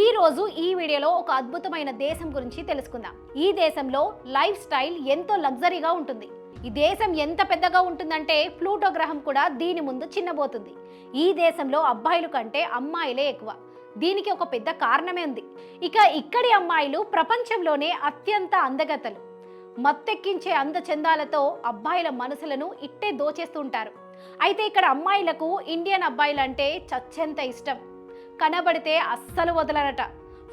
ఈ రోజు ఈ వీడియోలో ఒక అద్భుతమైన దేశం గురించి తెలుసుకుందాం. ఈ దేశంలో లైఫ్ స్టైల్ ఎంతో లగ్జరీగా ఉంటుంది. ఈ దేశం ఎంత పెద్దగా ఉంటుందంటే ప్లూటో గ్రహం కూడా దీని ముందు చిన్నబోతుంది. ఈ దేశంలో అబ్బాయిలు కంటే అమ్మాయిలే ఎక్కువ. దీనికి ఒక పెద్ద కారణమే ఉంది. ఇక ఇక్కడి అమ్మాయిలు ప్రపంచంలోనే అత్యంత అందగతలు మత్తెక్కించే అందచందాలతో అబ్బాయిల మనసులను ఇట్టే దోచేస్తుంటారు అయితే ఇక్కడ అమ్మాయిలకు ఇండియన్ అబ్బాయిలంటే చచ్చెంత ఇష్టం. కనబడితే అస్సలు వదలరట.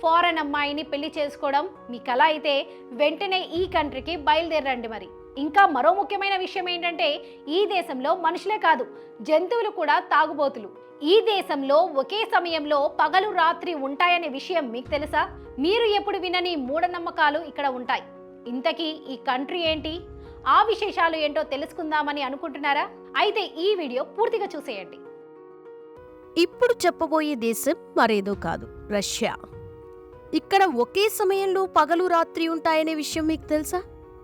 ఫారెన్ అమ్మాయిని పెళ్ళి చేసుకోవడం మీ కళ అయితే వెంటనే ఈ కంట్రీకి బయలుదేరండి మరి. ఇంకా మరో ముఖ్యమైన విషయం ఏంటంటే ఈ దేశంలో మనుషులే కాదు జంతువులు కూడా తాగుబోతులు. ఈ దేశంలో ఒకే సమయంలో పగలు రాత్రి ఉంటాయనే విషయం మీకు తెలుసా? మీరు ఎప్పుడు వినని మూఢనమ్మకాలు ఇక్కడ ఉంటాయి. ఇంతకీ ఈ కంట్రీ ఏంటి? ఆ విశేషాలు ఏంటో తెలుసుకుందామని అనుకుంటున్నారా? అయితే ఈ వీడియో పూర్తిగా చూసేయండి. ఇప్పుడు చెప్పబోయే దేశం మరేదో కాదు రష్యా. ఇక్కడ ఒకే సమయంలో పగలు రాత్రి ఉంటాయనే విషయం మీకు తెలుసా?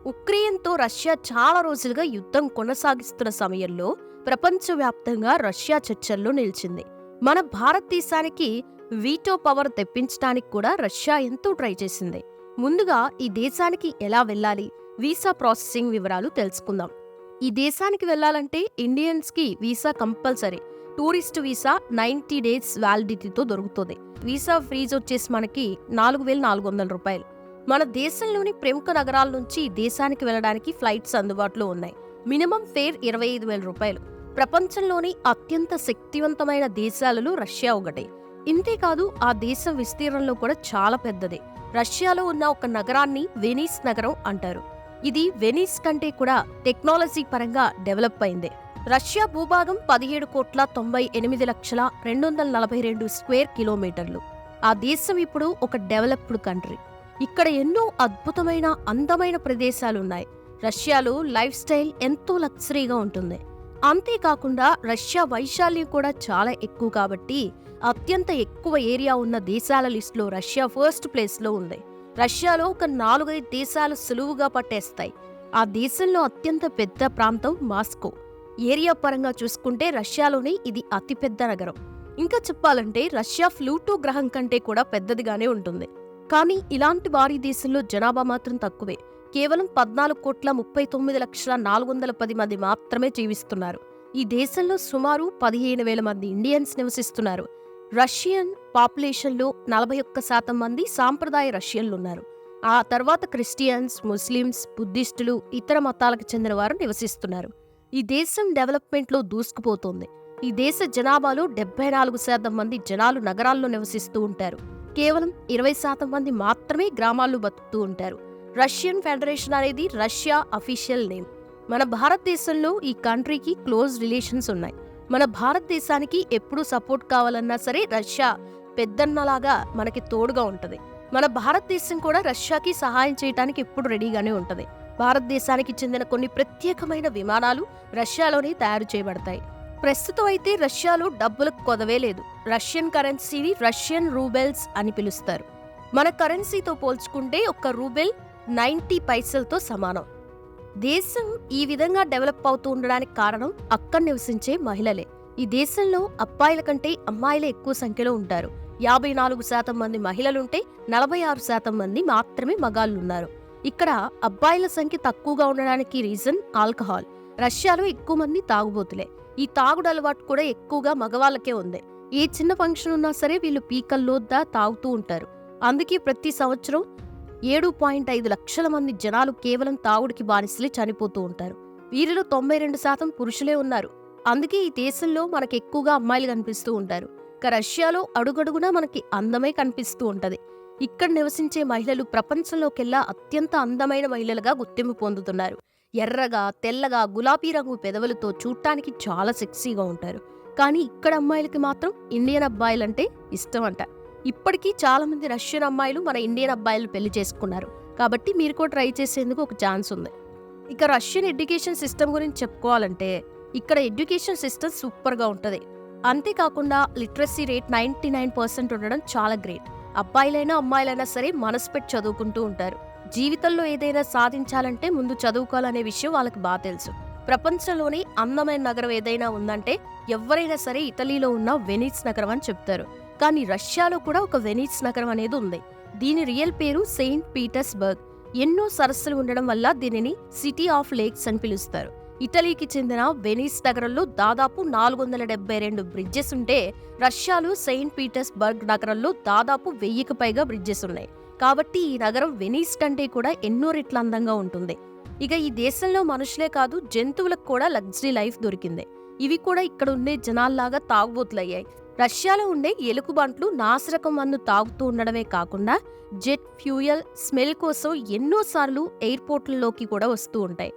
ఉక్రెయిన్తో రష్యా చాలా రోజులుగా యుద్ధం కొనసాగిస్తున్న సమయంలో ప్రపంచవ్యాప్తంగా రష్యా చర్చల్లో నిలిచింది. మన భారతదేశానికి వీటో పవర్ తెప్పించడానికి కూడా రష్యా ఎంతో ట్రై చేసింది. ముందుగా ఈ దేశానికి ఎలా వెళ్ళాలి? వీసా ప్రాసెసింగ్ వివరాలు తెలుసుకుందాం. ఈ దేశానికి వెళ్ళాలంటే ఇండియన్స్కి visa compulsory. Tourist visa ninety days వ్యాలిడిటీతో దొరుకుతుంది. వీసా ఫ్రీజ్ వచ్చేసి మనకి నాలుగు వేల నాలుగు వందల రూపాయలు. మన దేశంలోని ప్రముఖ నగరాల నుంచి దేశానికి వెళ్ళడానికి ఫ్లైట్స్ అందుబాటులో ఉన్నాయి. మినిమం ఫేర్ ఇరవై ఐదు వేల రూపాయలు. ప్రపంచంలోని అత్యంత శక్తివంతమైన దేశాలలో రష్యా ఒకటి. ఇంతేకాదు ఆ దేశం విస్తీర్ణంలో కూడా చాలా పెద్దది. రష్యాలో ఉన్న ఒక నగరాన్ని వెనీస్ నగరం అంటారు. ఇది వెనీస్ కంటే కూడా టెక్నాలజీ పరంగా డెవలప్ అయింది. రష్యా భూభాగం పదిహేడు కోట్ల తొంభై ఎనిమిది లక్షల రెండు వందల నలభై రెండు స్క్వేర్ కిలోమీటర్లు. ఆ దేశం ఇప్పుడు ఒక డెవలప్డ్ కంట్రీ. ఇక్కడ ఎన్నో అద్భుతమైన అందమైన ప్రదేశాలున్నాయి. రష్యాలో లైఫ్ స్టైల్ ఎంతో లగ్జరీగా ఉంటుంది. అంతేకాకుండా రష్యా వైశాల్యం కూడా చాలా ఎక్కువ కాబట్టి అత్యంత ఎక్కువ ఏరియా ఉన్న దేశాల లిస్టులో రష్యా ఫస్ట్ ప్లేస్లో ఉంది. రష్యాలో ఒక నాలుగైదు దేశాలు సులువుగా పట్టేస్తాయి. ఆ దేశంలో అత్యంత పెద్ద ప్రాంతం మాస్కో. ఏరియా పరంగా చూసుకుంటే రష్యాలోనే ఇది అతిపెద్ద నగరం. ఇంకా చెప్పాలంటే రష్యా ఫ్లూటో గ్రహం కంటే కూడా పెద్దదిగానే ఉంటుంది. కానీ ఇలాంటి భారీ దేశంలో జనాభా మాత్రం తక్కువే. కేవలం పద్నాలుగు కోట్ల ముప్పై తొమ్మిది లక్షల నాలుగు వందల పది మంది మాత్రమే జీవిస్తున్నారు. ఈ దేశంలో సుమారు పదిహేను వేల మంది ఇండియన్స్ నివసిస్తున్నారు. రష్యన్ పాపులేషన్లో నలభై ఒక్క శాతం మంది సాంప్రదాయ రష్యన్లు ఉన్నారు ఆ తర్వాత క్రిస్టియన్స్ ముస్లిమ్స్ బుద్ధిస్టులు ఇతర మతాలకు చెందిన వారు నివసిస్తున్నారు. ఈ దేశం డెవలప్మెంట్లో దూసుకుపోతోంది. ఈ దేశ జనాభాలో డెబ్బై నాలుగు శాతం మంది జనాలు నగరాల్లో నివసిస్తూ ఉంటారు. కేవలం ఇరవై శాతం మంది మాత్రమే గ్రామాల్లో బతుకుతూ ఉంటారు. రష్యన్ ఫెడరేషన్ అనేది రష్యా అఫీషియల్ నేమ్. మన భారతదేశంలో ఈ కంట్రీకి క్లోజ్ రిలేషన్స్ ఉన్నాయి. మన భారతదేశానికి ఎప్పుడు సపోర్ట్ కావాలన్నా సరే రష్యా పెద్దన్నలాగా మనకి తోడుగా ఉంటుంది. మన భారతదేశం కూడా రష్యాకి సహాయం చేయడానికి ఎప్పుడు రెడీగానే ఉంటుంది. భారతదేశానికి చెందిన కొన్ని ప్రత్యేకమైన విమానాలు రష్యాలోనే తయారు చేయబడతాయి. ప్రస్తుతం అయితే రష్యాలో డబ్బులకు కొదవే లేదు. రష్యన్ కరెన్సీని రష్యన్ రూబెల్స్ అని పిలుస్తారు. మన కరెన్సీతో పోల్చుకుంటే ఒక్క రూబెల్ నైంటీ పైసలతో సమానం. దేశం ఈ విధంగా డెవలప్ అవుతూ ఉండడానికి కారణం అక్కడ నివసించే మహిళలే. ఈ దేశంలో అబ్బాయిల కంటే అమ్మాయిలే ఎక్కువ సంఖ్యలో ఉంటారు. యాభై నాలుగు శాతం మంది మహిళలుంటే నలభై ఆరు శాతం మంది మాత్రమే మగాళ్ళున్నారు. ఇక్కడ అబ్బాయిల సంఖ్య తక్కువగా ఉండడానికి రీజన్ ఆల్కహాల్. రష్యాలో ఎక్కువ మంది తాగుబోతులే. ఈ తాగుడు అలవాటు కూడా ఎక్కువగా మగవాళ్ళకే ఉంది. ఏ చిన్న ఫంక్షన్ ఉన్నా సరే వీళ్ళు పీకల్లోద్దా తాగుతూ ఉంటారు. అందుకే ప్రతి సంవత్సరం ఏడు పాయింట్ ఐదు లక్షల మంది జనాలు కేవలం తాగుడికి బానిసలే చనిపోతూ ఉంటారు. వీరిలో తొంభై రెండు శాతం పురుషులే ఉన్నారు. అందుకే ఈ దేశంలో మనకి ఎక్కువగా అమ్మాయిలు కనిపిస్తూ ఉంటారు. ఇక రష్యాలో అడుగడుగునా మనకి అందమే కనిపిస్తూ ఉంటది. ఇక్కడ నివసించే మహిళలు ప్రపంచంలోకెల్లా అత్యంత అందమైన మహిళలుగా గుర్తింపు పొందుతున్నారు. ఎర్రగా తెల్లగా గులాబీ రంగు పెదవులతో చూడటానికి చాలా సెక్సీగా ఉంటారు. కానీ ఇక్కడ అమ్మాయిలకి మాత్రం ఇండియన్ అబ్బాయిలంటే ఇష్టం అంట ఇప్పటికీ చాలామంది రష్యన్ అమ్మాయిలు మన ఇండియన్ అబ్బాయిలు పెళ్ళి చేసుకున్నారు. కాబట్టి మీరు కూడా ట్రై చేసేందుకు ఒక ఛాన్స్ ఉంది. ఇక రష్యన్ ఎడ్యుకేషన్ సిస్టమ్ గురించి చెప్పుకోవాలంటే ఇక్కడ ఎడ్యుకేషన్ సిస్టమ్ సూపర్గా ఉంటుంది. అంతేకాకుండా literacy rate ninety nine percent ఉండడం చాలా గ్రేట్. అబ్బాయిలైనా అమ్మాయిలైనా సరే మనసు పెట్టి చదువుకుంటూ ఉంటారు. జీవితంలో ఏదైనా సాధించాలంటే ముందు చదువుకోవాలనే విషయం వాళ్ళకి బాగా తెలుసు. ప్రపంచంలోని అందమైన నగరం ఏదైనా ఉందంటే ఎవరైనా సరే ఇటలీలో ఉన్న వెనిస్ నగరం అని చెప్తారు. కానీ రష్యాలో కూడా ఒక వెనీస్ నగరం అనేది ఉంది. దీని రియల్ పేరు సెయింట్ పీటర్స్బర్గ్. ఎన్నో సరస్సులు ఉండడం వల్ల దీనిని సిటీ ఆఫ్ లేక్స్ అని పిలుస్తారు. ఇటలీకి చెందిన వెనీస్ నగరంలో దాదాపు నాలుగు వందల డెబ్బై రెండు బ్రిడ్జెస్ ఉంటే రష్యాలో సెయింట్ పీటర్స్బర్గ్ నగరంలో దాదాపు వెయ్యికి పైగా బ్రిడ్జెస్ ఉన్నాయి. కాబట్టి ఈ నగరం వెనీస్ కంటే కూడా ఎన్నో రెట్ల అందంగా ఉంటుంది. ఇక ఈ దేశంలో మనుషులే కాదు జంతువులకు కూడా లగ్జరీ లైఫ్ దొరికింది. ఇవి కూడా ఇక్కడ ఉండే జనాల్లాగా తాగుబోతులయ్యాయి. రష్యాలో ఉండే ఎలుగుబంట్లు నాసిరకం మందు తాగుతూ ఉండడమే కాకుండా జెట్ ఫ్యూయల్ స్మెల్ కోసం ఎన్నోసార్లు ఎయిర్పోర్ట్లలోకి కూడా వస్తూ ఉంటాయి.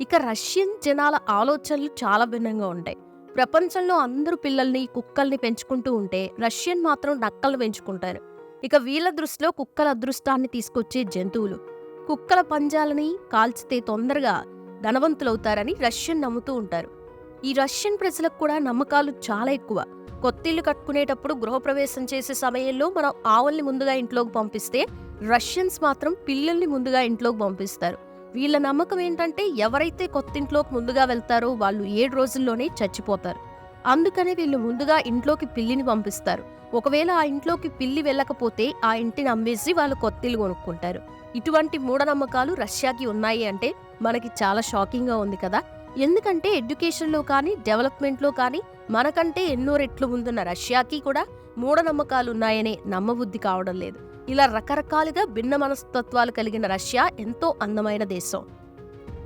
ఇక రష్యన్ జనాల ఆలోచనలు చాలా భిన్నంగా ఉంటాయి. ప్రపంచంలో అందరూ పిల్లల్ని కుక్కల్ని పెంచుకుంటూ ఉంటే రష్యన్ మాత్రం నక్కలు పెంచుకుంటారు. ఇక వీళ్ళ దృష్టిలో కుక్కల అదృష్టాన్ని తీసుకొచ్చే జంతువులు. కుక్కల పంజాలని కాల్చితే తొందరగా ధనవంతులవుతారని రష్యన్ నమ్ముతూ ఉంటారు. ఈ రష్యన్ ప్రజలకు కూడా నమ్మకాలు చాలా ఎక్కువ. కొత్తిల్లు కట్టుకునేటప్పుడు గృహప్రవేశం చేసే సమయంలో మనం ఆవుల్ని ముందుగా ఇంట్లోకి పంపిస్తే రష్యన్స్ మాత్రం పిల్లల్ని ముందుగా ఇంట్లోకి పంపిస్తారు. వీళ్ళ నమ్మకం ఏంటంటే ఎవరైతే కొత్తింట్లోకి ముందుగా వెళ్తారో వాళ్ళు ఏడు రోజుల్లోనే చచ్చిపోతారు. అందుకనే వీళ్ళు ముందుగా ఇంట్లోకి పిల్లిని పంపిస్తారు. ఒకవేళ ఆ ఇంట్లోకి పిల్లి వెళ్ళకపోతే ఆ ఇంటిని అమ్మేసి వాళ్ళు కొత్తిల్లు కొనుక్కుంటారు. ఇటువంటి మూఢనమ్మకాలు రష్యాకి ఉన్నాయి అంటే మనకి చాలా షాకింగ్గా ఉంది కదా. ఎందుకంటే ఎడ్యుకేషన్లో కానీ డెవలప్మెంట్లో కానీ మనకంటే ఎన్నో రెట్లు ముందున్న రష్యాకి కూడా మూఢనమ్మకాలు ఉన్నాయనే నమ్మబుద్ధి కావడం లేదు. ఇలా రకరకాలుగా భిన్న మనస్తత్వాలు కలిగిన రష్యా ఎంతో అందమైన దేశం.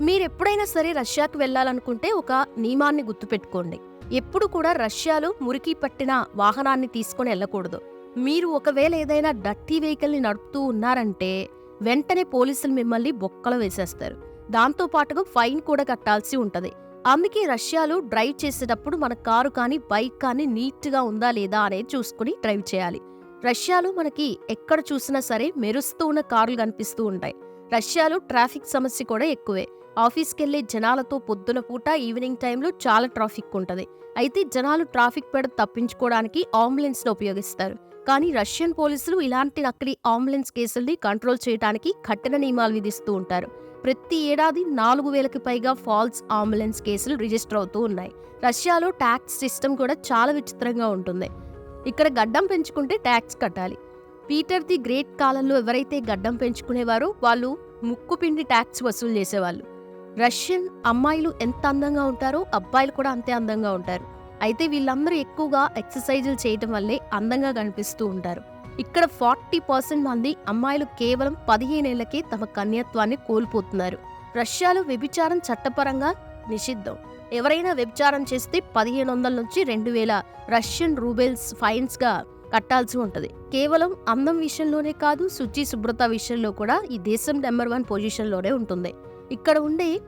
మీరెప్పుడైనా సరే రష్యాకి వెళ్ళాలనుకుంటే ఒక నియమాన్ని గుర్తుపెట్టుకోండి. ఎప్పుడు కూడా రష్యాలో మురికి పట్టిన వాహనాన్ని తీసుకొని వెళ్ళకూడదు. మీరు ఒకవేళ ఏదైనా డర్టీ వెహికల్ని నడుపుతూ ఉన్నారంటే వెంటనే పోలీసులు మిమ్మల్ని బొక్కలో వేసేస్తారు. దాంతో పాటుగా ఫైన్ కూడా కట్టాల్సి ఉంటుంది. అందుకే రష్యాలో డ్రైవ్ చేసేటప్పుడు మన కారు కానీ బైక్ కానీ నీట్గా ఉందా లేదా అనేది చూసుకుని డ్రైవ్ చేయాలి. రష్యాలో మనకి ఎక్కడ చూసినా సరే మెరుస్తూ ఉన్న కార్లు కనిపిస్తూ ఉంటాయి. రష్యాలో ట్రాఫిక్ సమస్య కూడా ఎక్కువే. ఆఫీస్కి వెళ్ళే జనాలతో పొద్దున పూట ఈవినింగ్ టైంలో చాలా ట్రాఫిక్ ఉంటుంది. అయితే జనాలు ట్రాఫిక్ పెడ తప్పించుకోవడానికి ఆంబులెన్స్ను ఉపయోగిస్తారు. కానీ రష్యన్ పోలీసులు ఇలాంటి నకిలీ అంబులెన్స్ కేసుల్ని కంట్రోల్ చేయడానికి కఠిన నియమాలు విధిస్తూ ఉంటారు. ప్రతి ఏడాది నాలుగు వేలకు పైగా ఫాల్స్ అంబులెన్స్ కేసులు రిజిస్టర్ అవుతూ ఉన్నాయి. రష్యాలో ట్యాక్స్ సిస్టమ్ కూడా చాలా విచిత్రంగా ఉంటుంది. ఇక్కడ గడ్డం పెంచుకుంటే ట్యాక్స్ కట్టాలి. పీటర్ ది గ్రేట్ కాలంలో ఎవరైతే గడ్డం పెంచుకునేవారో వాళ్ళు ముక్కు పిండి ట్యాక్స్ వసూలు చేసేవాళ్ళు. రష్యన్ అమ్మాయిలు ఎంత అందంగా ఉంటారో అబ్బాయిలు కూడా అంతే అందంగా ఉంటారు. అయితే వీళ్ళందరూ ఎక్కువగా ఎక్సర్సైజులు చేయటం వల్లే అందంగా కనిపిస్తూ ఉంటారు. ఇక్కడ ఫార్టీ పర్సెంట్ మంది అమ్మాయిలు కేవలం పదిహేనేళ్ళకే తమ కన్యత్వాన్ని కోల్పోతున్నారు. రష్యాలో వ్యభిచారం చట్టపరంగా నిషిద్ధం. ఎవరైనా వ్యభిచారం చేస్తే పదిహేను వందల నుంచి రెండు వేల రష్యన్ రూబెల్స్ ఫైన్స్గా కట్టాల్సి ఉంటుంది. కేవలం అందం విషయంలోనే కాదు శుచి శుభ్రత విషయంలో కూడా ఈ దేశం నెంబర్ వన్ పొజిషన్లోనే ఉంటుంది. ఇక్కడ ఉండే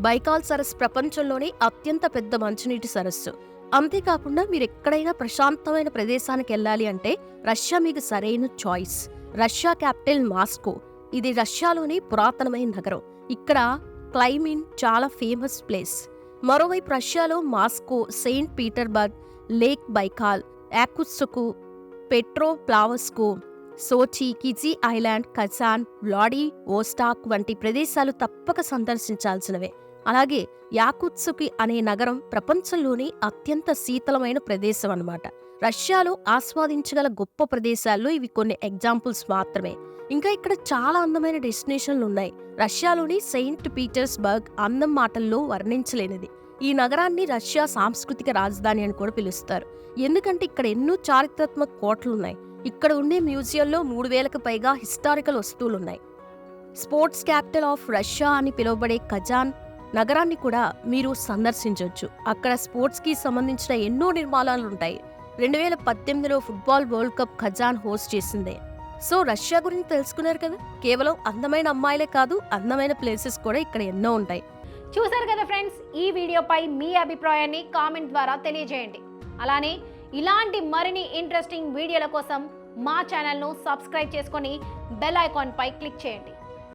బైకాల్ సరస్సు ప్రపంచంలోనే అత్యంత పెద్ద మంచినీటి సరస్సు. అంతేకాకుండా మీరు ఎక్కడైనా ప్రశాంతమైన ప్రదేశానికి వెళ్ళాలి అంటే రష్యా మీకు సరైన చాయిస్. Russia capital Moscow. ఇది రష్యాలోని పురాతనమైన నగరం. ఇక్కడ క్లైమిన్ చాలా ఫేమస్ ప్లేస్. మరోవైపు రష్యాలో Moscow Saint Petersburg lake Baikal యాకుత్సుకు Petropavlovsk Sochi Kizhi island Kazan Vladivostok వంటి ప్రదేశాలు తప్పక సందర్శించాల్సినవే. అలాగే యాకుత్సుకి అనే నగరం ప్రపంచంలోని అత్యంత శీతలమైన ప్రదేశం అన్నమాట. రష్యాలో ఆస్వాదించగల గొప్ప ప్రదేశాల్లో ఇవి కొన్ని ఎగ్జాంపుల్స్ మాత్రమే. ఇంకా ఇక్కడ చాలా అందమైన డెస్టినేషన్లు ఉన్నాయి. రష్యాలోని సెయింట్ పీటర్స్బర్గ్ అందం మాటల్లో వర్ణించలేనిది. ఈ నగరాన్ని రష్యా సాంస్కృతిక రాజధాని అని కూడా పిలుస్తారు. ఎందుకంటే ఇక్కడ ఎన్నో చారిత్రాత్మక కోటలున్నాయి ఇక్కడ ఉండే మ్యూజియంలో మూడు వేలకు పైగా హిస్టారికల్ వస్తువులున్నాయి. స్పోర్ట్స్ క్యాపిటల్ ఆఫ్ రష్యా అని పిలువబడే కజాన్ నగరాన్ని కూడా మీరు సందర్శించవచ్చు అక్కడ స్పోర్ట్స్కి సంబంధించిన ఎన్నో నిర్మాణాలు ఉంటాయి రెండు వేల పద్దెనిమిదిలో football world cup Kazan host చేసిందే. సో రష్యా గురించి తెలుసుకున్నారు కదా? కేవలం అందమైన అమ్మాయిలే కాదు అందమైన ప్లేసెస్ కూడా ఇక్కడ ఎన్నో ఉంటాయి. చూసారు కదా ఫ్రెండ్స్ ఈ వీడియోపై మీ అభిప్రాయాన్ని కామెంట్ ద్వారా తెలియజేయండి. అలానే ఇలాంటి మరిన్ని ఇంట్రెస్టింగ్ వీడియోల కోసం మా ఛానల్ను సబ్స్క్రైబ్ చేసుకొని బెల్ ఐకాన్పై క్లిక్ చేయండి.